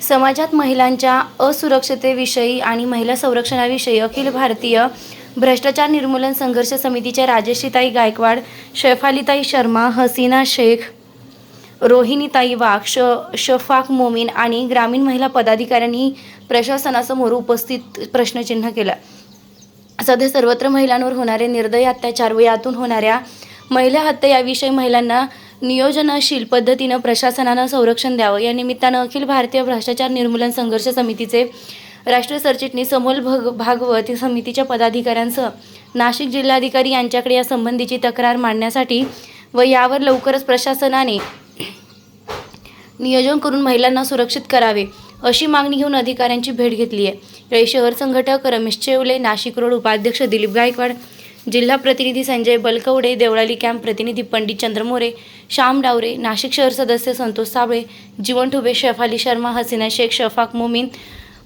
समाजात महिलांच्या असुरक्षतेविषयी आणि महिला संरक्षणाविषयी अखिल भारतीय भ्रष्टाचार निर्मूलन संघर्ष समितीच्या राजश्रीताई गायकवाड शैफालीताई शर्मा हसीना शेख रोहिणीताई वाघ श शफाक मोमीन आणि ग्रामीण महिला पदाधिकाऱ्यांनी प्रशासनासमोर उपस्थित प्रश्नचिन्ह केलं. सध्या सर्वत्र महिलांवर होणारे निर्दय अत्याचार व यातून होणाऱ्या महिला हत्या याविषयी महिलांना नियोजनशील पद्धतीनं प्रशासनानं संरक्षण द्यावं. या निमित्तानं अखिल भारतीय भ्रष्टाचार निर्मूलन संघर्ष समितीचे राष्ट्रीय सरचिटणीस समोल भग भागवत समितीच्या पदाधिकाऱ्यांसह नाशिक जिल्हाधिकारी यांच्याकडे या संबंधीची तक्रार मांडण्यासाठी व यावर लवकरच प्रशासनाने नियोजन करून महिलांना सुरक्षित करावे अशी मागणी घेऊन अधिकाऱ्यांची भेट घेतली आहे यावेळी शहर संघटक रमेश चेवले नाशिक रोड उपाध्यक्ष दिलीप गायकवाड जिल्हा प्रतिनिधी संजय बलकवडे देवळाली कॅम्प प्रतिनिधी पंडित चंद्रमोरे श्याम डावरे नाशिक शहर सदस्य संतोष साबळे जीवन ठुबे शेफाली शर्मा हसीना शेख शफाक मोमीन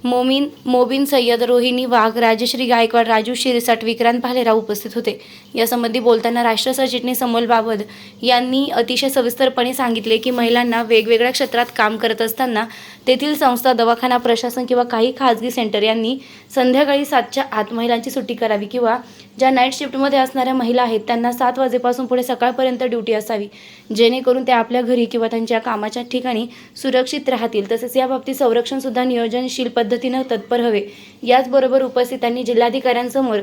मोमीन मोबिन सय्यद रोहिणी वाघ राजश्री गायकवाड राजू शिरसाट विक्रांत भालेराव उपस्थित होते. यासंबंधी बोलताना राष्ट्र सचिटणीस अमोल बाबद यांनी अतिशय सविस्तरपणे सांगितले की महिलांना वेगवेगळ्या क्षेत्रात काम करत असताना तेथील संस्था दवाखाना प्रशासन किंवा काही खाजगी सेंटर यांनी संध्याकाळी सातच्या आत महिलांची सुट्टी करावी किंवा ज्या नाईट शिफ्टमध्ये असणाऱ्या महिला आहेत त्यांना सात वाजेपासून पुढे सकाळपर्यंत ड्युटी असावी. जेणेकरून त्या आपल्या घरी किंवा त्यांच्या कामाच्या ठिकाणी सुरक्षित राहतील. तसेच याबाबतीत संरक्षणसुद्धा नियोजनशील पद्धतीनं तत्पर हवे. याचबरोबर उपस्थितांनी जिल्हाधिकाऱ्यांसमोर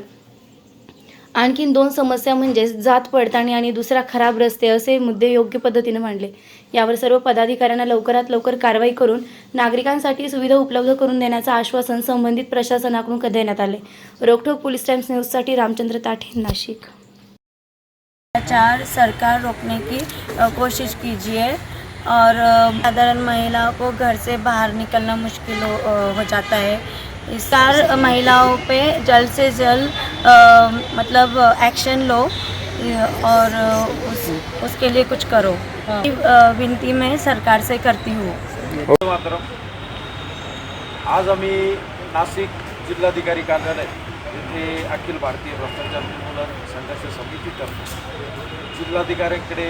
आणखीन दोन समस्या म्हणजेच जात पडताळणी आणि दुसरा खराब रस्ते असे मुद्दे योग्य पद्धतीने मांडले. यावर सर्व पदाधिकाऱ्यांना लवकरात लवकर कारवाई करून नागरिकांसाठी सुविधा उपलब्ध करून देण्याचं आश्वासन संबंधित प्रशासनाकडून देण्यात आले. रोखोक पोलीस टाइम्स न्यूजसाठी रामचंद्र ताठे नाशिक. चार सरकार रोकने की कोशिश कीजिए. और साधारण महिलाओं को घर से बाहर निकलना मुश्किल हो, हो जाता है। इस सार महिलाओं पे जल्द से जल्द मतलब एक्शन लो और उस, उसके लिए कुछ करो। अ, विनती मैं सरकार से करती हूँ। आज आम्ही नाशिक जिल्हाधिकारी कार्यालय येथे अखिल भारतीय भ्रष्टाचार निर्मूलन संघर्ष समितीतर्फे जिल्हाधिकाऱ्यांकडे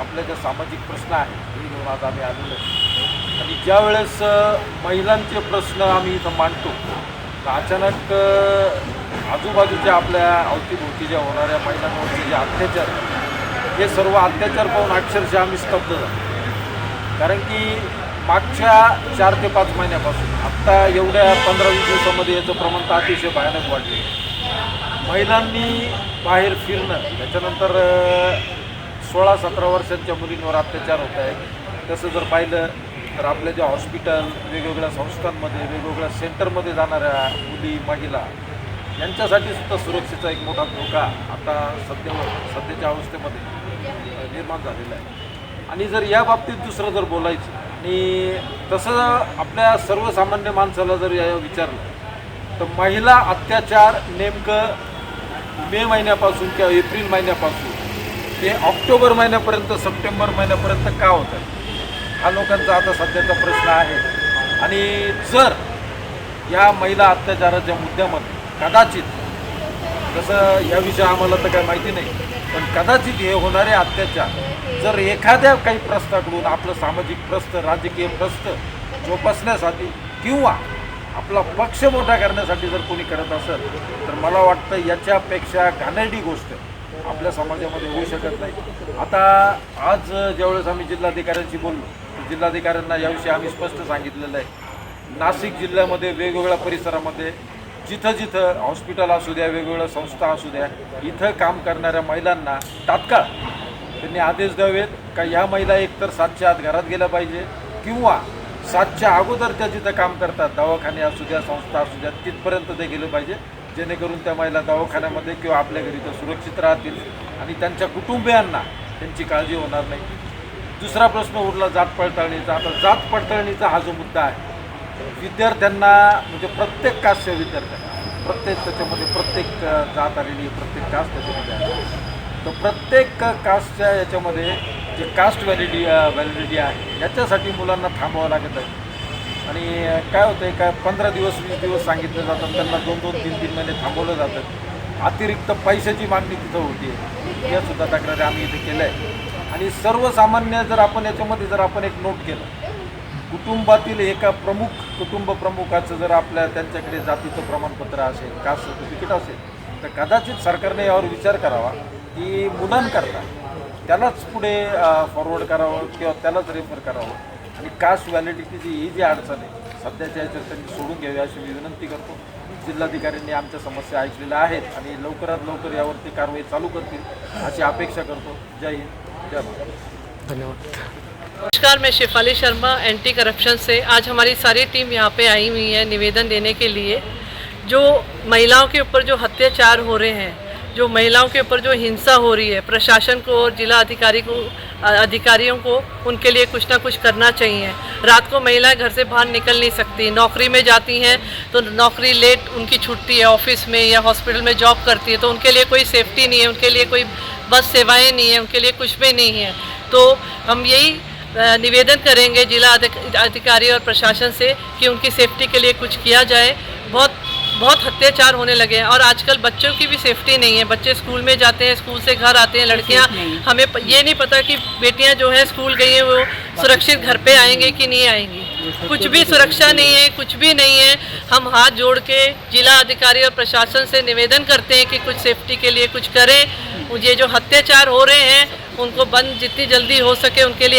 आपल्या ज्या सामाजिक प्रश्न आहेत ते घेऊन आज आम्ही आलेलो आहे. आणि ज्या वेळेस महिलांचे प्रश्न आम्ही इथं मांडतो तर अचानक आजूबाजूच्या आपल्या अवतीभोवती ज्या होणाऱ्या महिलांवरचे जे अत्याचार हे सर्व अत्याचार पाहून अक्षरशः आम्ही स्तब्ध झालो. कारण की मागच्या चार ते पाच महिन्यापासून आत्ता एवढ्या पंधरा वीस दिवसामध्ये याचं प्रमाण तर अतिशय भयानक वाढले महिलांनी बाहेर फिरणं त्याच्यानंतर सोळा सतरा वर्षांच्या मुलींवर अत्याचार होत आहेत. तसं जर पाहिलं तर आपल्या ज्या हॉस्पिटल वेगवेगळ्या संस्थांमध्ये वेगवेगळ्या सेंटरमध्ये जाणाऱ्या मुली महिला यांच्यासाठी सुद्धा सुरक्षेचा एक मोठा धोका आता सध्या सध्याच्या अवस्थेमध्ये निर्माण झालेला आहे. आणि जर या बाबतीत दुसरं जर बोलायचं आणि तसं आपल्या सर्वसामान्य माणसाला जर या विचारलं तर महिला अत्याचार नेमकं मे महिन्यापासून किंवा एप्रिल महिन्यापासून ते ऑक्टोबर महिन्यापर्यंत सप्टेंबर महिन्यापर्यंत का होतं हा लोकांचा आता सध्याचा प्रश्न आहे. आणि जर या महिला अत्याचाराच्या मुद्द्यामध्ये कदाचित तसं याविषयी आम्हाला तर काही माहिती नाही पण कदाचित हे होणारे अत्याचार जर एखाद्या काही प्रस्ताकडून आपलं सामाजिक प्रस्थ राजकीय प्रस्थ जोपासण्यासाठी किंवा आपला पक्ष मोठा करण्यासाठी जर कोणी करत असेल तर मला वाटतं याच्यापेक्षा घाणेरडी गोष्ट आपल्या समाजामध्ये होऊ शकत नाही. आता आज ज्यावेळेस आम्ही जिल्हाधिकाऱ्यांशी बोललो जिल्हाधिकाऱ्यांना याविषयी आम्ही स्पष्ट सांगितलेलं आहे. नाशिक जिल्ह्यामध्ये वेगवेगळ्या परिसरामध्ये जिथं जिथं हॉस्पिटल असू द्या वेगवेगळ्या संस्था असू द्या इथं काम करणाऱ्या महिलांना तात्काळ त्यांनी आदेश द्यावेत का ह्या महिला एकतर सातच्या आत घरात गेल्या पाहिजे किंवा सातच्या अगोदर त्या जिथं काम करतात दवाखाने असू द्या संस्था असू द्या तिथपर्यंत ते गेलं पाहिजे. जेणेकरून त्या महिला दवाखान्यामध्ये किंवा आपल्या घरी तर सुरक्षित राहतील आणि त्यांच्या कुटुंबियांना त्यांची काळजी होणार नाही. दुसरा प्रश्न उरला जात पडताळणीचा. आता जात पडताळणीचा हा जो मुद्दा आहे विद्यार्थ्यांना म्हणजे प्रत्येक कास्टच्या विद्यार्थ्यांना प्रत्येक त्याच्यामध्ये प्रत्येक जात आलेली प्रत्येक कास्ट त्याच्यामध्ये आहे. तर प्रत्येक कास्टच्या याच्यामध्ये जे कास्ट व्हॅलिडी व्हॅलिडिटी आहे याच्यासाठी मुलांना थांबावं लागत आहे. आणि काय होतं आहे काय पंधरा दिवस वीस दिवस सांगितलं जातं त्यांना दोन दोन तीन तीन महिने थांबवलं जातं. अतिरिक्त पैशाची मागणी तिथं होती या सुद्धा तक्रारी आम्ही इथे केल्या आहे आणि सर्वसामान्य जर आपण याच्यामध्ये जर आपण एक नोट केलं कुटुंबातील एका प्रमुख कुटुंब प्रमुखाचं जर आपल्या त्यांच्याकडे जातीचं प्रमाणपत्र असेल कास्ट सर्टिफिकेट असेल तर कदाचित सरकारने यावर विचार करावा की मुलांकरता त्यालाच पुढे फॉरवर्ड करावं किंवा त्यालाच रेफर करावं. आणि कास्ट व्हॅलिडिटीची ही जी अडचण आहे सध्याच्या याच्यात त्यांनी सोडून घ्यावी अशी मी विनंती करतो. जिल्हाधिकाऱ्यांनी आमच्या समस्या ऐकलेल्या आहेत आणि लवकरात लवकर यावरती कारवाई चालू करतील अशी अपेक्षा करतो. जय हिंद. जय धन्यवाद. नमस्कार मैं शेफाली शर्मा एंटी करप्शन से। आज हमारी सारी टीम यहाँ पे आई हुई है निवेदन देने के लिए। जो महिलाओं के ऊपर जो अत्याचार हो रहे हैं जो महिलाओं के ऊपर जो हिंसा हो रही है, प्रशासन को और जिला अधिकारी को अधिकारियों को उनके लिए कुछ ना कुछ करना चाहिए। रात को महिलाएँ घर से बाहर निकल नहीं सकती, नौकरी में जाती हैं तो नौकरी लेट उनकी छुट्टी है ऑफ़िस में या हॉस्पिटल में जॉब करती है तो उनके लिए कोई सेफ्टी नहीं है, उनके लिए कोई बस सेवाएँ नहीं है, उनके लिए कुछ भी नहीं है। तो हम यही निवेदन करेंगे जिला अधिकारी और प्रशासन से कि उनकी सेफ्टी के लिए कुछ किया जाए। बहुत बहुत अत्याचार होने लगे हैं और आजकल बच्चों की भी सेफ्टी नहीं है। बच्चे स्कूल में जाते हैं स्कूल से घर आते हैं लड़कियाँ हमें ये नहीं पता कि बेटियाँ जो हैं स्कूल गई हैं वो सुरक्षित घर पे आएँगे कि नहीं आएँगी। कुछ भी सुरक्षा नहीं है कुछ भी नहीं है। हम हाथ जोड़ के जिला अधिकारी और प्रशासन से निवेदन करते हैं कि कुछ सेफ्टी के लिए कुछ करें। ये जो अत्याचार हो रहे हैं उनको बंद जितनी जल्दी हो सके उनके लिए